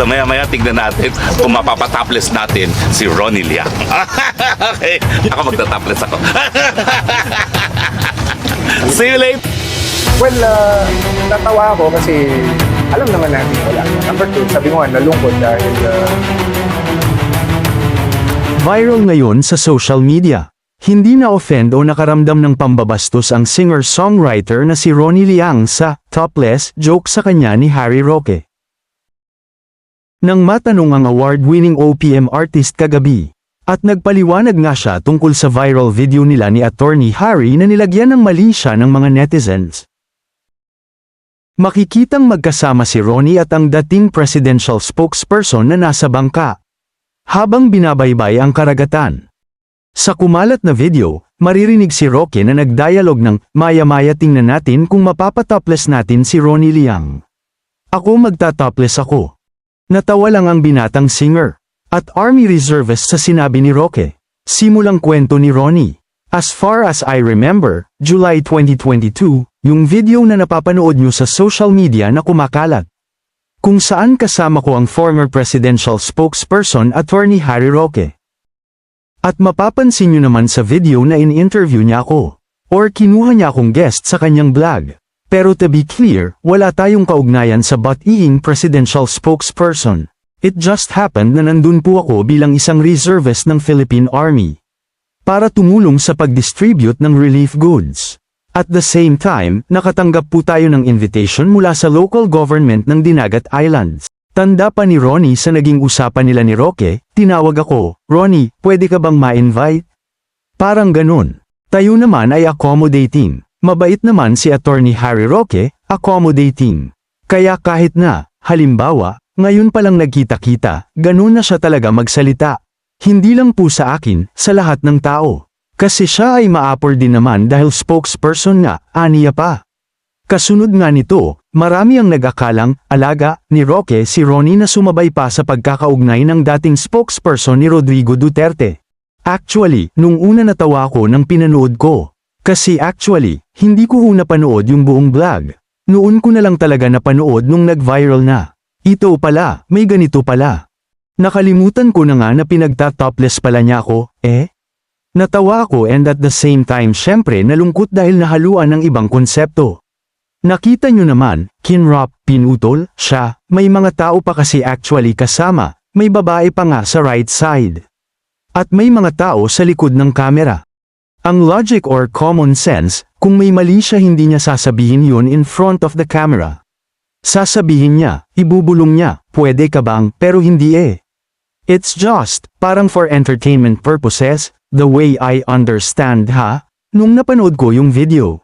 So maya-maya tignan natin kung mapapatopless natin si Ronnie Liang. okay, ako magta-topless ako. See you later! Well, uh, natawa ako kasi alam naman natin wala. Number two, sabi mo nga, nalungkot dahil uh, Viral ngayon sa social media. Hindi na-offend o nakaramdam ng pambabastos ang singer-songwriter na si Ronnie Liang sa topless joke sa kanya ni Harry Roque. Nang matanong ang award-winning OPM artist kagabi, at nagpaliwanag nga siya tungkol sa viral video nila ni attorney Harry na nilagyan ng mali siya ng mga netizens. Makikitang magkasama si Ronnie at ang dating presidential spokesperson na nasa bangka habang binabaybay ang karagatan. Sa kumalat na video, maririnig si Roque na nagdialog ng maya-maya tingnan natin kung mapapatopless natin si Ronnie Liang. Ako magtatopless ako. Natawa lang ang binatang singer. At Army Reservist sa sinabi ni Roque. Simulang kwento ni Ronnie. As far as I remember, July 2022, yung video na napapanood nyo sa social media na kumakalat. Kung saan kasama ko ang former presidential spokesperson attorney Harry Roque. At mapapansin nyo naman sa video na in-interview niya ako. Or kinuha niya akong guest sa kanyang vlog. Pero to be clear, wala tayong kaugnayan sa butt-eating presidential spokesperson. It just happened na nandun po ako bilang isang reservist ng Philippine Army. Para tumulong sa pag-distribute ng relief goods. At the same time, nakatanggap po tayo ng invitation mula sa local government ng Dinagat Islands. Tanda pa ni Ronnie sa naging usapan nila ni Roque, tinawag ako, Ronnie, pwede ka bang ma-invite? Parang ganun. Tayo naman ay accommodating. Mabait naman si attorney Harry Roque, accommodating. Kaya kahit na, halimbawa, ngayon palang nagkita-kita, ganun na siya talaga magsalita. Hindi lang po sa akin, sa lahat ng tao. Kasi siya ay maapor din naman dahil spokesperson nga, aniya pa. Kasunod nga nito, marami ang nag-akalang, alaga, ni Roque si Ronnie na sumabay pa sa pagkakaugnay ng dating spokesperson ni Rodrigo Duterte. Actually, nung una natawa ako nang pinanood ko. Kasi actually, hindi ko una panood yung buong vlog. Noon ko na lang talaga napanood nung nag-viral na. Ito pala, may ganito pala. Nakalimutan ko na nga na pinagta-topless pala niya ako, eh? Natawa ako and at the same time syempre nalungkot dahil nahaluan ng ibang konsepto. Nakita nyo naman, kinrop, pinutol, siya, may mga tao pa kasi actually kasama, may babae pa nga sa right side. At may mga tao sa likod ng kamera. Ang logic or common sense, kung may mali siya hindi niya sasabihin yun in front of the camera. Sasabihin niya, ibubulong niya, pwede ka bang, pero hindi eh. It's just, parang for entertainment purposes, the way I understand ha, nung napanood ko yung video.